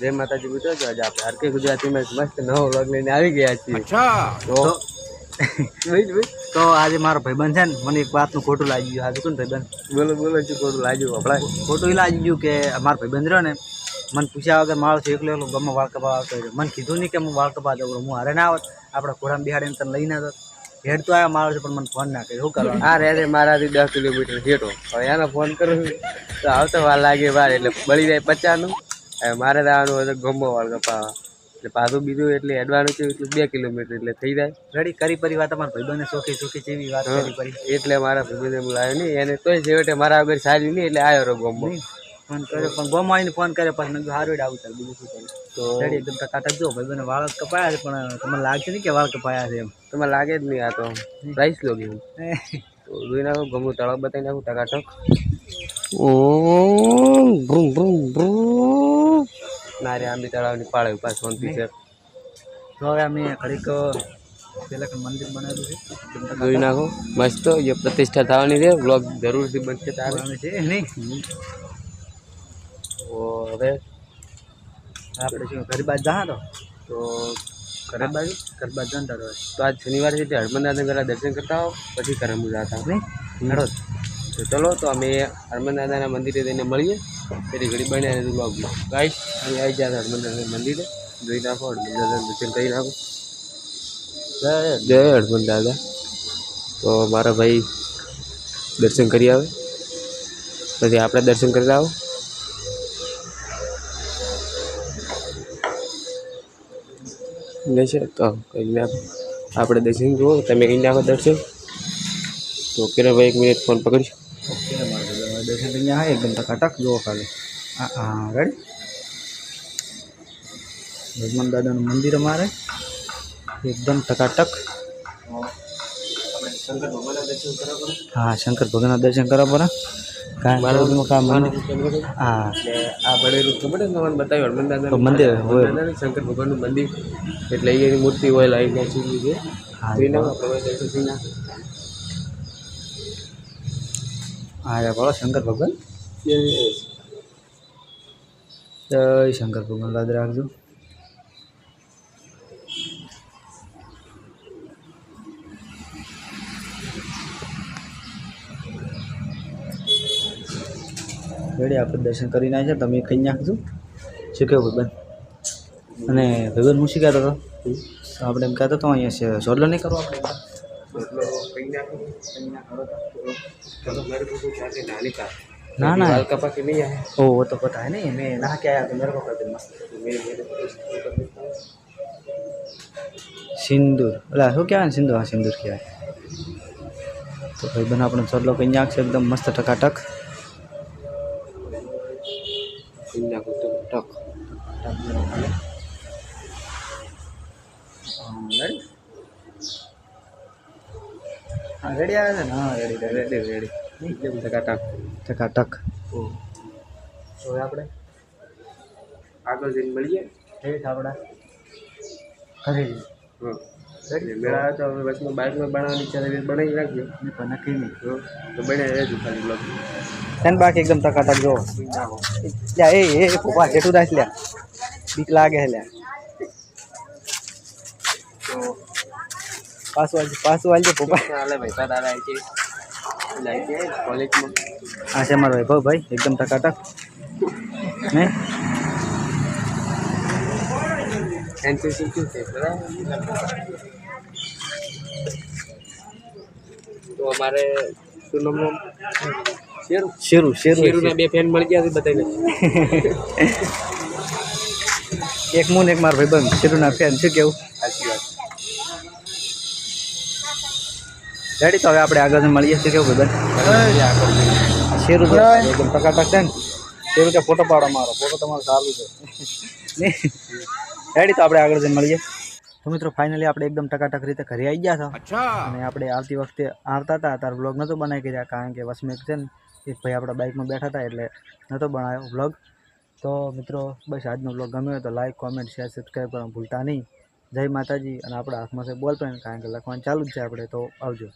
જય માતાજી મિત્રો જો આજે આપણે આરકે ગુજરાતીમાં એક મસ્ત નવો વ્લોગ લઈને આવી ગયા છીએ. તો ભાઈ ભાઈ તો આજે મારો ભાઈબંધ છે ને મને એક વાતનું ખોટું લાગી ગયું. આજે કોણ ભાઈબંધ? બોલો બોલો શું ખોટું લાગ્યું આપણા ખોટું એ લાગી ગયું કે મારો ભાઈબંધ રહ્યો ને મને પૂછ્યા વગર મારો છે એકલો એકલો ગમે વાળ કપા આવતો મને કીધું નહીં કે હું વાળ કપા દઉં હું હારે ના આવત. આપણે ઘોડામાં બિહાડીને તને લઈને આવત. હેડ તો આવ્યા મારો છે પણ મને ફોન ના કર્યો. શું કરો હા રે રે મારાથી દસ કિલોમીટર હેઠો. હવે એનો ફોન કરું તો આવતો વાર લાગે વાર એટલે બળી જાય પચાસનું મારે આવવાનું હોય તો ગમો વાળ કપાવા એટલે પાછું બીજું એટલે હેડવાનું છે એટલું બે કિલોમીટર એટલે થઈ જાય. રેડી કરી પરી વાત અમારા ભાઈબંધને સોખી સોખી જેવી વાત કરી પરી. એટલે મારા ભાઈને બોલાવ્યો નહીં. એને તોય છેવટે મારા વગર સારી નહીં એટલે આવ્યો રહ્યો ગમો. ફોન કર્યો પણ ગોમાં આવીને ફોન કર્યો પછી મેં હારું આવું ચાલ બીજું શું કરું તો રેડી એકદમ ટકાટક જો ભાઈબંધને વાળ કપાયા છે પણ તમને લાગશે નહીં કે વાળ કપાયા છે એમ. તમે લાગે જ નહીં આ તો. પ્રાઇસ લો ગયું તો નાખું ગમું તળાવ બતાવી નાખું ટકાટક. ભ્રુમ ભ્રુમ ભ્રુમ ના રે આંબી તળાવની પાળે ઉપર શાંતિ છે. તો હવે અમે ઘડીક પેલા મંદિર બનાવેલું છે? નાખો. મસ્ત જે પ્રતિષ્ઠા થવાની છે બ્લોગ જરૂરથી બનશે તારે. છે નહીં. તો હવે આપણે શું ઘર બાદ જા તો ઘરે બાજુ જનતા રહે તો આજ શનિવાર છે હરમંદાને પહેલાં દર્શન કરતા હો પછી કરમ જતા આપણે હેડો તો ચલો તો અમે હરમંદાદાના મંદિરે જઈને મળીએ. તેથી ઘડી બને અને બ્લોગમાં ગાઈશ અમે આવી ગયા હરમંદાદાના મંદિરે. જોઈ નાખો હરમંદ દાદાનું દર્શન કરી નાખો. જય જય હરમંદાદા તો મારા ભાઈ દર્શન કરી આવે. પછી આપણે દર્શન કરી આવો. લેશે તો નાખો આપણે દર્શન જુઓ તમે કરી નાખો દર્શન તો કિરણભાઈ એક મિનિટ ફોન પકડીશ દર્શન અહીંયા હા એકદમ ટકાટક જુઓ ખાલી. હા હા રેડી ભગવાન દાદાનું મંદિર અમારે. એકદમ ટકાટક શંકર ભગવાનના દર્શન કરવા પડે હા શંકર ભગવાનના દર્શન કરવા પડે મંદિર શંકર ભગવાનનું મંદિર. એટલે અહીંયાની મૂર્તિ હોય લાવી નાખી છે. હા બોલો શંકર ભગવાન. જય શંકર ભગવાન યાદ રાખજો. રેડી આપણે દર્શન કરીને આવ્યા છે તમે કહી નાખજો શું કેવું ભાઈબંધ અને ભાઈબંધ હું શું કહેતો હતો તો આપણે એમ કહેતો હતો અહીંયા સોડલો નહીં કરવો આપણે એટલે કઈ નાખો ચલો મારે બધું જાતે નાની કાર ના ના बाल कपा के नहीं आए ओ वो तो पता है नहीं मैं नहा के आया तो मेरे को कर देना मेरे मेरे सिंदूर अरे શું કહેવાય ને સિંદૂર હા સિંદૂર કહેવાય તો ભાઈ બને આપણે ચોટલો કઈ નાખશે એકદમ મસ્ત ટકાટક इन्ना pindah ke tok tok. Ready આવે છે ને હા રેડી રેડી રેડી એકદમ ટકાટક ટકાટક તો આપણે આગળ જઈને મળીએ ઠેઠ આપણા ઘરે હા મેળા આવે તો હવે બસમાં બાઇકમાં બનાવવાની ઈચ્છા થઈ બનાવી રાખજો. નહીં પણ નક્કી નહીં. હા, તો બનાવી રહેજો ખાલી બ્લોગ તેન બાકી એકદમ ટકાટક જો. લ્યા એ એ એ પપ્પા જેટું રાખ લ્યા બીક લાગે છે લ્યા તો પાછું વાલજે પાછું વાલજે પપ્પા હાલે ભાઈ તારા આવી છે. લાઈ છે કોલેજમાં આ છે મારો વૈભવ ભાઈ એકદમ ટકાટક ને? એનસીસી શું છે બરાબર? તો અમારે શું નામ શેરું. શેરું શેરું શેરુના બે ફેન મળી ગયા છે બધાને એક મુન એક મારો ભાઈબંધ. શેરુના ફેન શું કેવું? સાચી વાત. રેડી તો હવે આપણે આગળ મળીએ. છીએ કેવું ભાઈબંધ? શેરું ટકાટક છે ને? શેરું કે ફોટો પાડો મારો? ફોટો તમારો સારું છે. રેડી તો આપણે આગળ જઈને મળીએ. તો મિત્રો ફાઇનલી આપણે એકદમ ટકાટક રીતે ઘરે આવી ગયા હતા. અને આપણે આવતી વખતે આવતા હતા. તાર વ્લોગ નહોતો બનાવી કર્યા કારણ કે વસમેક છે ને એક ભાઈ આપણા બાઇકમાં બેઠા હતા એટલે નહોતો બનાવ્યો વ્લોગ તો મિત્રો બસ આજનો વ્લોગ ગમ્યો હોય તો લાઈક કોમેન્ટ શેર સબસ્ક્રાઈબ કરવાનું ભૂલતા નહીં. જય માતાજી અને આપણા હાથમાં છે બોલ પેન કારણ કે લખવાનું ચાલુ જ છે આપણે. તો આવજો.